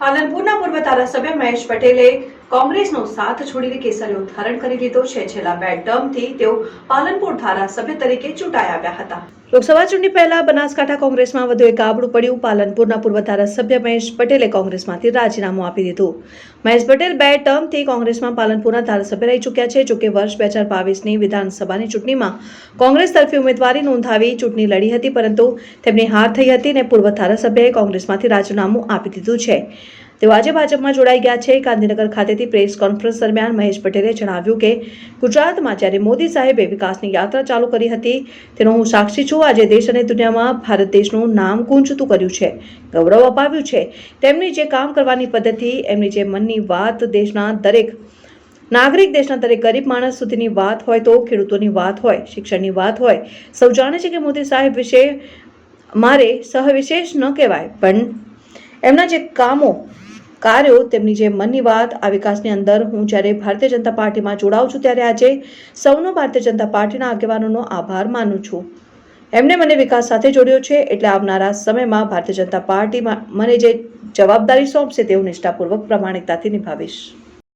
પાલનપુરના પૂર્વ ધારાસભ્ય મહેશ પટેલે કોંગ્રેસનો સાથ છોડીને કેસરીઓ ધારણ કરી લીધો છે. છેલ્લા બે ટર્મથી તેઓ પાલનપુર ધારાસભ્ય તરીકે ચૂંટાઈ આવ્યા હતા. લોકસભા ચૂંટણી પહેલા બનાસકાંઠા કોંગ્રેસમાં વધુ એક આબડું પડ્યું. પાલનપુરના પૂર્વ ધારાસભ્ય મહેશ પટેલે કોંગ્રેસમાંથી રાજીનામું આપી દીધું. મહેશ પટેલ બે ટર્મથી કોંગ્રેસમાં પાલનપુરના ધારાસભ્ય રહી ચૂક્યા છે જોકે વર્ષ બે હજાર બાવીસની વિધાનસભાની ચૂંટણીમાં કોંગ્રેસ તરફી ઉમેદવારી નોંધાવી ચૂંટણી લડી હતી, પરંતુ તેમની હાર થઈ હતી અને પૂર્વ ધારાસભ્યએ કોંગ્રેસમાંથી રાજીનામું આપી દીધું છે. તેઓ આજે ભાજપમાં જોડાઈ ગયા છે. ગાંધીનગર ખાતેથી પ્રેસ કોન્ફરન્સ દરમિયાન મહેશ પટેલે જણાવ્યું કે ગુજરાતમાં જ્યારે મોદી સાહેબે વિકાસની યાત્રા ચાલુ કરી હતી, તેનો હું સાક્ષી છું. આજે દેશ અને દુનિયામાં ભારત દેશનું નામ ગુંજતું કર્યું છે, ગૌરવ અપાવ્યું છે. તેમની જે કામ કરવાની પદ્ધતિ, એમની જે મનની વાત દેશના દરેક નાગરિક, દેશના દરેક ગરીબ માણસ સુધીની વાત હોય તો ખેડૂતોની વાત હોય, શિક્ષણની વાત હોય, સૌ જાણે છે કે મોદી સાહેબ વિશે મારે સહવિશેષ ન કહેવાય. પણ એમના જે કામો કાર્યો તેમની જે મનની વાત, આ વિકાસની અંદર હું જ્યારે ભારતીય જનતા પાર્ટીમાં જોડાઉં છું ત્યારે આજે સૌનો ભારતીય જનતા પાર્ટીના આગેવાનોનો આભાર માનું છું. એમને મને વિકાસ સાથે જોડ્યો છે એટલે આવનારા સમયમાં ભારતીય જનતા પાર્ટીમાં મને જે જવાબદારી સોંપશે તેવું નિષ્ઠાપૂર્વક પ્રમાણિકતાથી નિભાવીશ.